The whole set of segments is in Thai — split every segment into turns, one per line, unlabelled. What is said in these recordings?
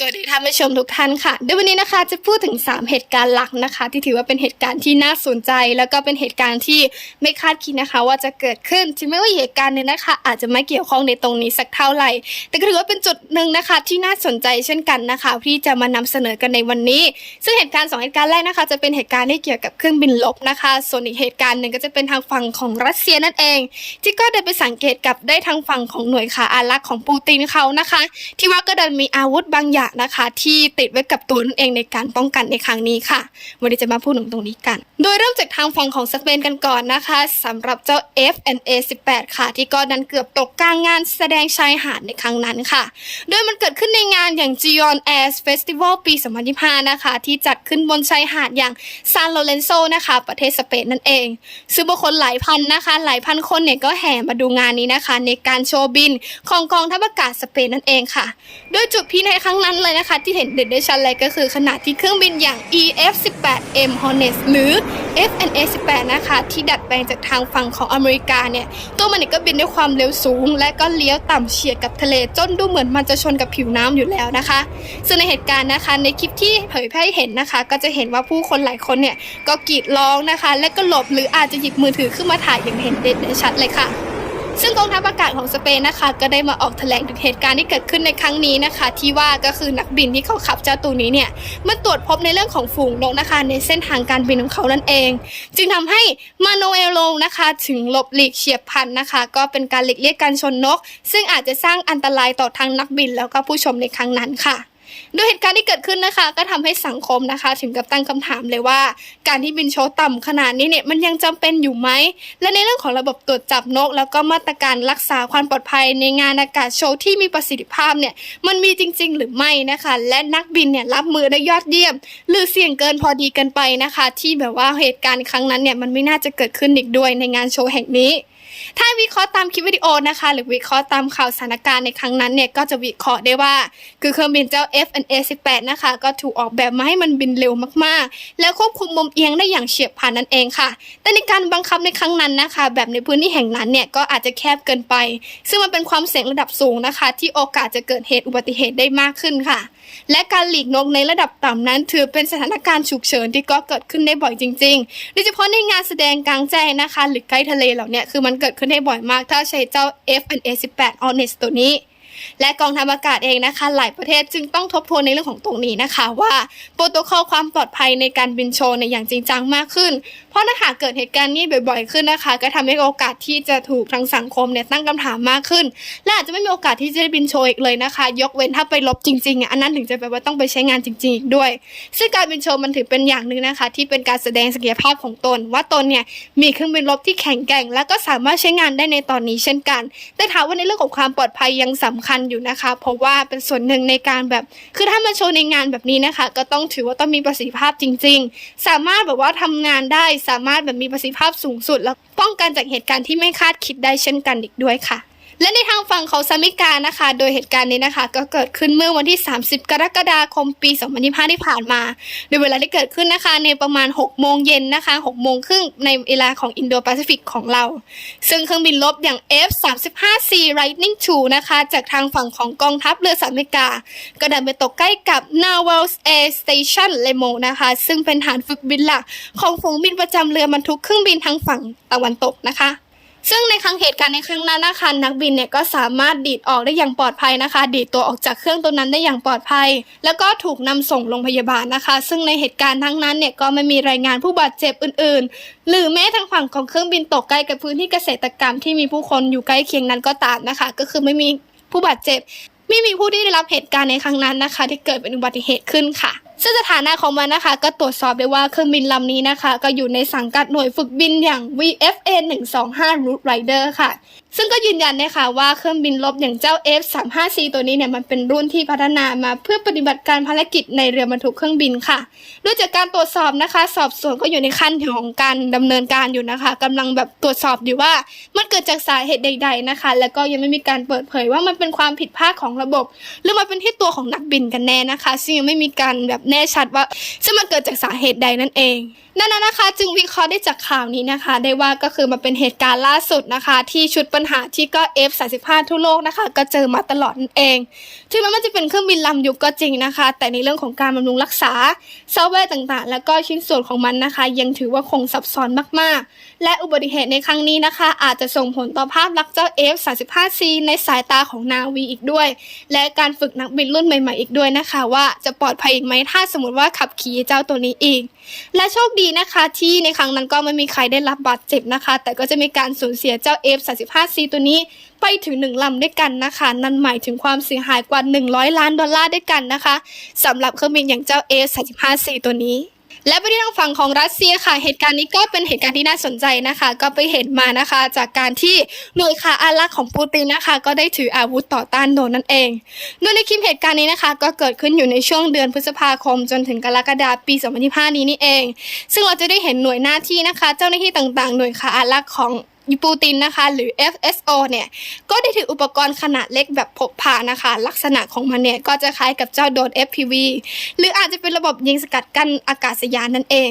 สวัสดีท่านผู้ชมทุกท่านค่ะเดี๋ยวันนี้นะคะจะพูดถึง 3 เหตุการณ์หลักนะคะ ที่ถือว่าเป็นเหตุการณ์ที่น่าสนใจ แล้วก็เป็นเหตุการณ์ที่ไม่คาดคิดนะคะ ว่าจะเกิดขึ้นถึงแม้ว่าเหตุการณ์หนึงนะคะ อาจจะไม่เกี่ยวข้องในตรงนี้สักเท่าไหร่ แต่ก็ถือว่าเป็นจุดหนึ่งนะคะ ที่น่าสนใจเช่นกันนะคะที่จะมานำเสนอกันในวันนี้ ซึ่งเหตุการณ์สองเหตุการณ์แรกนะคะ จะเป็นเหตุการณ์ที่เกี่ยวกับเครื่องบินลบนะคะ ส่วนอีกเหตุการณ์หนึ่งก็จะเป็นทางฝั่งของรัสเซียนั่นเอง ที่ก็ได้ไปสังเกตกับได้ทางฝั่งของหน่วยขาอารักษ์ของปูตินเขานะคะ ที่ว่าก็ดันมีอาวุธบางอย่างนะคะ ที่ติดไว้กับตัวนั่นเองในการป้องกันในครั้งนี้ค่ะวันนี้จะมาพูดถึงตรงนี้กัน โดยเริ่มจากทางฝั่งของสเปนกันก่อนนะคะสำหรับเจ้า FNA 18 ค่ะ ที่ก็ดันเกือบตกกลางงานแสดงชายหาดในครั้งนั้นค่ะ โดยมันเกิดขึ้นในงานอย่าง g i o n Air Festival ปี 2025 นะคะ ที่จัดขึ้นบนชายหาดอย่างซานโลเรนโซนะคะ ประเทศสเปนนั่นเอง ซึ่งบุคคลหลายพันนะคะ หลายพันคนเนี่ยก็แห่มาดูงานนี้นะคะ ในการโชว์บินของกองทัพอากาศสเปนนั่นเองค่ะ โดยจุดพีในครั้งนั้นเลยนะคะ ที่เห็นเด่นได้ชัดเลยก็คือ ขณะที่เครื่องบินอย่าง EF-18M Hornet หรือ FNA-18 นะคะ ที่ดัดแปลงจากทางฝั่งของอเมริกาเนี่ย ตัวมันเนี่ยก็บินด้วยความเร็วสูง และก็เลี้ยวต่ำเฉียดกับทะเลจนดูเหมือนมันจะชนกับผิวน้ำอยู่แล้วนะคะซึ่งในเหตุการณ์นะคะ ในคลิปที่เผยแพร่เห็นนะคะ ก็จะเห็นว่าผู้คนหลายคนเนี่ยก็กรีดร้องนะคะ และก็หลบหรืออาจจะหยิบมือถือขึ้นมาถ่ายอย่างเห็นเด่นได้ชัดเลยค่ะ ซึ่งกองทัพอากาศของสเปนนะคะ ก็ได้มาออกแถลงถึงเหตุการณ์ที่เกิดขึ้นในครั้งนี้นะคะ ที่ว่าก็คือนักบินที่เขาขับเจ้าตัวนี้เนี่ยมันตรวจพบในเรื่องของฝูงนกนะคะ ในเส้นทางการบินของเขานั่นเอง จึงทำให้มาโนเอลโลนะคะ ถึงหลบหลีกเฉียบพลันนะคะ ก็เป็นการหลีกเลี่ยงการชนนก ซึ่งอาจจะสร้างอันตรายต่อทั้งนักบินแล้วก็ผู้ชมในครั้งนั้นค่ะ โดยเหตุการณ์ที่เกิดขึ้นนะคะ ก็ทำให้สังคมนะคะ ถึงกับตั้งคำถามเลยว่า การที่บินโชว์ต่ำขนาดนี้เนี่ยมันยังจำเป็นอยู่ไหม และในเรื่องของระบบตรวจจับนก แล้วก็มาตรการรักษาความปลอดภัยในงานอากาศโชว์ที่มีประสิทธิภาพเนี่ยมันมีจริง ๆ หรือไม่นะคะ และนักบินเนี่ยรับมือได้ยอดเยี่ยม หรือเสี่ยงเกินพอดีเกันไปนะคะ ที่แบบว่าเหตุการณ์ครั้งนั้นเนี่ยมันไม่น่าจะเกิดขึ้นอีกด้วยในงานโชว์แห่งนี้ ถ้าวิเคราะห์ตามคลิปวิดีโอนะคะ หรือวิเคราะห์ตามข่าวสถานการณ์ในครั้งนั้นเนี่ยก็จะวิเคราะห์ได้ว่า คือเครื่องบินเจ้า F&A 18 นะคะ ก็ถูกออกแบบมาให้มันบินเร็วมากๆ แล้วควบคุมมุมเอียงได้อย่างเฉียบพลันนั่นเองค่ะ แต่ในการบังคับในครั้งนั้นนะคะ แบบในพื้นที่แห่งนั้นเนี่ยก็อาจจะแคบเกินไป ซึ่งมันเป็นความเสี่ยงระดับสูงนะคะ ที่โอกาสจะเกิดเหตุอุบัติเหตุได้มากขึ้นค่ะ และการหลีกนกในระดับต่ำนั้น ถือเป็นสถานการณ์ฉุกเฉินที่ก็เกิดขึ้นได้บ่อยจริงๆ โดยเฉพาะในงานแสดงกลางแจ้งนะคะ หรือใกล้ทะเลเหล่านี้คือมันเกิดขึ้นได้บ่อยมาก ถ้าใช้เจ้า FNA 18 Honest ตัวนี้และกองทัพอากาศเองนะคะ หลายประเทศจึงต้องทบทวนในเรื่องของตรงนี้นะคะ ว่าโปรโตคอลความปลอดภัยในการบินโชว์ในอย่างจริงจังมากขึ้น ราะถ้าหากเกิดเหตุการณ์นี้บ่อยๆขึ้นนะคะ ก็ทำให้โอกาสที่จะถูกทางสังคมเนี่ยตั้งคำถามมากขึ้น และอาจจะไม่มีโอกาสที่จะได้บินโชว์อีกเลยนะคะ ยกเว้นถ้าไปลบจริงๆอะอันนั้นถึงจะแปลว่าต้องไปใช้งานจริงๆอีกด้วย ซึ่งการบินโชว์มันถือเป็นอย่างหนึ่งนะคะ ที่เป็นการแสดงศักยภาพของตน ว่าตนเนี่ยมีเครื่องบินรบที่แข็งแกร่ง และก็สามารถใช้งานได้ในตอนนี้เช่นกัน แต่ถามว่าในเรื่องของความปลอดภัยยังสำคัญอยู่นะคะ เพราะว่าเป็นส่วนหนึ่งในการแบบ คือถ้ามาโชว์ในงานแบบนี้นะคะ ก็ต้องถือว่าต้องมีประสิทธิภาพจริง ๆ สามารถแบบว่าทำงานได้สามารถแบบมีประสิทธิภาพสูงสุด แล้วป้องกันจากเหตุการณ์ที่ไม่คาดคิดได้เช่นกันอีกด้วยค่ะ และในทางฝั่งของซามิกานะคะ โดยเหตุการณ์นี้นะคะ ก็เกิดขึ้นเมื่อวันที่ 30 กรกฎาคมปี 2025 ที่ผ่านมา โดยเวลาที่เกิดขึ้นนะคะ ในประมาณ 6 โมงเย็นนะคะ 6 โมงครึ่งในเวลาของอินโดแปซิฟิกของเรา ซึ่งเครื่องบินรบอย่าง F-35C Lightning II นะคะ จากทางฝั่งของกองทัพเรือสหรัฐอเมริกา ก็ดินไปตกใกล้กับ Naval Air Station Lemo นะคะ ซึ่งเป็นฐานฝึกบินหลักของฝูงบินประจำเรือบรรทุกเครื่องบินทางฝั่งตะวันตกนะคะ ซึ่งในครั้งเหตุการณ์ในครั้งนั้นนะคะนักบินเนี่ยก็สามารถดีดออกได้อย่างปลอดภัยนะคะ ดีดตัวออกจากเครื่องตัวนั้นได้อย่างปลอดภัย แล้วก็ถูกนำส่งโรงพยาบาลนะคะ ซึ่งในเหตุการณ์ทั้งนั้นเนี่ยก็ไม่มีรายงานผู้บาดเจ็บอื่น ๆ หรือแม้ทางฝั่งของเครื่องบินตกใกล้กับพื้นที่เกษตรกรรมที่มีผู้คนอยู่ใกล้เคียงนั้นก็ตามนะคะ ก็คือไม่มีผู้บาดเจ็บ ไม่มีผู้ที่ได้รับเหตุการณ์ในครั้งนั้นนะคะ ที่เกิดเป็นอุบัติเหตุขึ้นค่ะ ซึ่งสถานะของมันนะคะ ก็ตรวจสอบได้ว่าเครื่องบินลำนี้นะคะ ก็อยู่ในสังกัดหน่วยฝึกบินอย่าง VFA 125 Root Rider ค่ะซึ่งก็ยืนยันนะคะว่าเครื่องบินลบอย่างเจ้า F35C ตัวนี้เนี่ยมันเป็นรุ่นที่พัฒนามาเพื่อปฏิบัติการภารกิจในเรือบรรทุกเครื่องบินค่ะด้วยจากการตรวจสอบนะคะ สอบสวนก็อยู่ในขั้นของการดำเนินการอยู่นะคะกำลังแบบตรวจสอบอยู่ว่ามันเกิดจากสาเหตุใด ๆนะคะ แล้วก็ยังไม่มีการเปิดเผยว่ามันเป็นความผิดพลาดของระบบ หรือมันเป็นที่ตัวของนักบินกันแน่นะคะ ซึ่งยังไม่มีการแบบแน่ชัดว่าซึ่งมันเกิดจากสาเหตุใดนั่นเองนั่นนะนะคะ จึงวิเคราะห์ได้จากข่าวนี้นะคะ ได้ว่าก็คือมันเป็นเหตุการณ์ล่าสุดนะคะ ที่ชุดปปัญหาที่ก็ F35 ทั่วโลกนะคะ ก็เจอมาตลอดนั่นเอง ถึงแม้มันจะเป็นเครื่องบินลำยุคก็จริงนะคะ แต่ในเรื่องของการบำรุงรักษาซอฟต์แวร์ต่างๆ แล้วก็ชิ้นส่วนของมันนะคะ ยังถือว่าคงซับซ้อนมากๆ และอุบัติเหตุในครั้งนี้นะคะ อาจจะส่งผลต่อภาพลักษณ์เจ้า F35C ในสายตาของนาวีอีกด้วย และการฝึกนักบินรุ่นใหม่ๆอีกด้วยนะคะ ว่าจะปลอดภัยอีกไหมถ้าสมมติว่าขับขี่เจ้าตัวนี้อีก และโชคดีนะคะ ที่ในครั้งนั้นก็ไม่มีใครได้รับบาดเจ็บนะคะ แต่ก็จะมีการสูญเสียเจ้า F35 F35C ตัวนี้ไปถึงหนึ่งลำด้วยกันนะคะ นั่นหมายถึงความเสียหายกว่า 100 ล้านดอลลาร์ด้วยกันนะคะสำหรับเครื่องบินอย่างเจ้า F35C ตัวนี้และไปที่ทางฝั่งของรัสเซียค่ะ เหตุการณ์นี้ก็เป็นเหตุการณ์ที่น่าสนใจนะคะ ก็ไปเห็นมานะคะ จากการที่หน่วยข่าอารักษ์ของปูตินนะคะ ก็ได้ถืออาวุธต่อต้านโดนนั่นเองโดยในคลิปเหตุการณ์นี้นะคะ ก็เกิดขึ้นอยู่ในช่วงเดือนพฤษภาคม จนถึงกรกฎาคมปี 2025 นี้นี่เอง ซึ่งเราจะได้เห็นหน่วยหน้าที่นะคะ เจ้าหน้าที่ต่างๆ หน่วยข่าอารักษ์ของ ปูตินนะคะ หรือ FSO เนี่ย ก็ได้ถืออุปกรณ์ขนาดเล็กแบบพกพานะคะ ลักษณะของมันเนี่ย ก็จะคล้ายกับเจ้าโดรน FPV หรืออาจจะเป็นระบบยิงสกัดกั้นอากาศยานนั่นเอง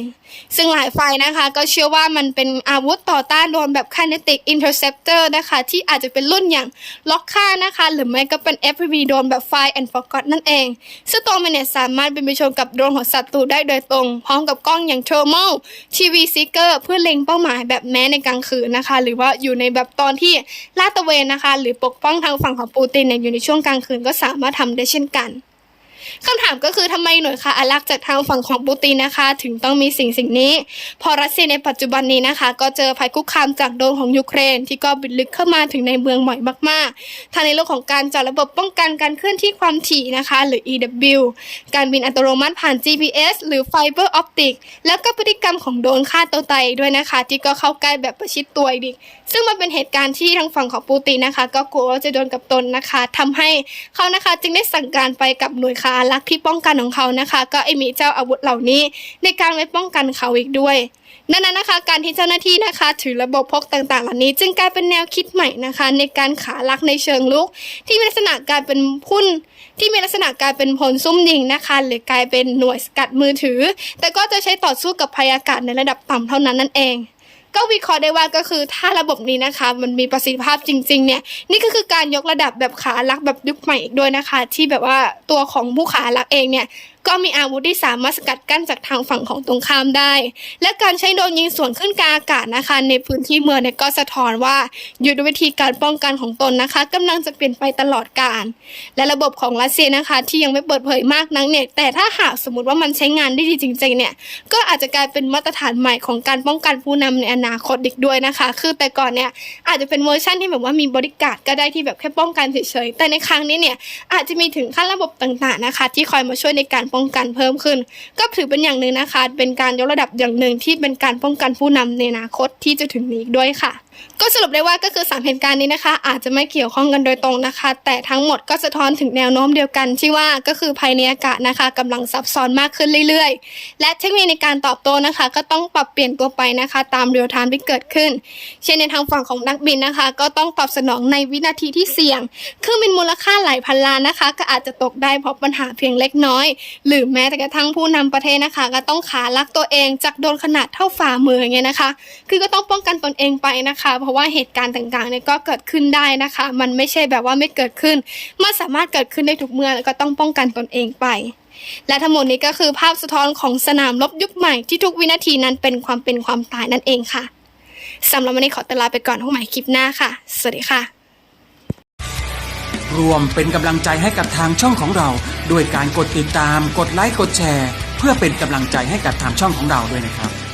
ซึ่งหลายฝ่ายนะคะ ก็เชื่อว่ามันเป็นอาวุธต่อต้านโดรนแบบ Kinetic Interceptor นะคะ ที่อาจจะเป็นรุ่นอย่างล็อกค่านะคะ หรือไม่ก็เป็น FPV โดรนแบบ Fire and Forgot นั่นเอง ซึ่งตัวมันเนี่ยสามารถเป็นไปชนกับโดรนของศัตรูได้โดยตรง พร้อมกับกล้องอย่าง Thermal TV Seeker เพื่อเล็งเป้าหมายแบบแม้ในกลางคืนนะคะ หรือว่าอยู่ในแบบตอนที่ลาดตระเวนนะคะ หรือปกป้องทางฝั่งของปูตินเนี่ยอยู่ในช่วงกลางคืนก็สามารถทำได้เช่นกัน คำถามก็คือทำไมหน่วยข่าอารักษ์จากทางฝั่งของปูตินนะคะ ถึงต้องมีสิ่งสิ่งนี้ พอรัสเซียในปัจจุบันนี้นะคะ ก็เจอภัยคุกคามจากโดนของยูเครน ที่ก็บินลึกเข้ามาถึงในเมืองบ่อยมากๆทางในเรื่องของการจัดระบบป้องกันการเคลื่อนที่ความถี่นะคะ หรือ EW การบินอัตโนมัติผ่าน GPS หรือ Fiber Optic แล้วก็พฤติกรรมของโดนฆ่าตัวตายด้วยนะคะ ที่ก็เข้าใกล้แบบประชิดตัวอีก ซึ่งมันเป็นเหตุการณ์ที่ทางฝั่งของปูตินนะคะ ก็กลัวว่าจะโดนกับตนนะคะทำให้เขานะคะจึงได้สั่งการไปกับหน่วยคาอารักษ์ที่ป้องกันของเขานะคะ ก็ไอมีเจ้าอาวุธเหล่านี้ ในการไว้ป้องกันเขาอีกด้วยดังนั้นนะคะ การที่เจ้าหน้าที่นะคะ ถือระบบพกต่างๆ เหล่านี้ จึงกลายเป็นแนวคิดใหม่นะคะ ในการขาลักในเชิงลุก ที่มีลักษณะการเป็นพุ่น ที่มีลักษณะการเป็นพลซุ่มยิงนะคะ หรือกลายเป็นหน่วยสกัดมือถือ แต่ก็จะใช้ต่อสู้กับภัยอากาศในระดับต่ำเท่านั้นนั่นเอง ก็วิเคราะห์ได้ว่าก็คือถ้าระบบนี้นะคะ มันมีประสิทธิภาพจริง ๆ เนี่ย นี่ก็คือการยกระดับแบบขาลักแบบยุคใหม่อีกด้วยนะคะ ที่แบบว่าตัวของผู้ขาลักเองเนี่ย ก็มีอาวุธที่สามารถสกัดกั้นจากทางฝั่งของตรงข้ามได้ และการใช้โดรนยิงสวนขึ้นกลางอากาศนะคะ ในพื้นที่เมืองเนี่ยก็สะท้อนว่ายุทธวิธีการป้องกันของตนนะคะกำลังจะเปลี่ยนไปตลอดกาลและระบบของรัสเซียนะคะ ที่ยังไม่เปิดเผยมากนักเนี่ยแต่ถ้าหากสมมติว่ามันใช้งานได้ดีจริงๆเนี่ยก็อาจจะกลายเป็นมาตรฐานใหม่ของการป้องกันผู้นำในอนาคตอีกด้วยนะคะ คือแต่ก่อนเนี่ยอาจจะเป็นเวอร์ชันที่แบบว่ามีบริการก็ได้ที่แบบแค่ป้องกันเฉยๆแต่ในครั้งนี้เนี่ยอาจจะมีถึงขั้นระบบต่างๆนะคะ ที่คอยมาช่วยในการป้องกันเพิ่มขึ้น ก็ถือเป็นอย่างหนึ่งนะคะ เป็นการยกระดับอย่างหนึ่งที่เป็นการป้องกันผู้นำในอนาคตที่จะถึงนี้ด้วยค่ะ ก็สรุปได้ว่าก็คือสามเหตุการณ์นี้นะคะ อาจจะไม่เกี่ยวข้องกันโดยตรงนะคะ แต่ทั้งหมดก็สะท้อนถึงแนวโน้มเดียวกันที่ว่าก็คือภัยในอากาศนะคะกำลังซับซ้อนมากขึ้นเรื่อยๆ และเทคนิคในการตอบโต้นะคะ ก็ต้องปรับเปลี่ยนตัวไปนะคะ ตามเรียลไทม์ที่เกิดขึ้น เช่นในทางฝั่งของนักบินนะคะ ก็ต้องตอบสนองในวินาทีที่เสี่ยงเครื่องบินมูลค่าหลายพันล้านนะคะ ก็อาจจะตกได้เพราะปัญหาเพียงเล็กน้อย หรือแม้แต่กระทั่งผู้นำประเทศนะคะ ก็ต้องขาลักตัวเองจากโดนขนาดเท่าฝ่ามืออย่างเงี้ยนะคะ คือก็ต้องป้องกันตนเองไปนะคะเพราะว่าเหตุการณ์ต่างๆเนี่ยก็เกิดขึ้นได้นะคะ มันไม่ใช่แบบว่าไม่เกิดขึ้น มันสามารถเกิดขึ้นได้ทุกเมื่อแล้วก็ต้องป้องกันตนเองไป และทั้งหมดนี้ก็คือภาพสะท้อนของสนามรบยุคใหม่ที่ทุกวินาทีนั้นเป็นความเป็นความตายนั่นเองค่ะสำหรับวันนี้ขอตลาไปก่อนพบใหม่คลิปหน้าค่ะ สวัสดีค่ะ
รวมเป็นกำลังใจให้กับทางช่องของเรา ด้วยการกดติดตาม กดไลค์ กดแชร์ เพื่อเป็นกำลังใจให้กับทางช่องของเราด้วยนะครับ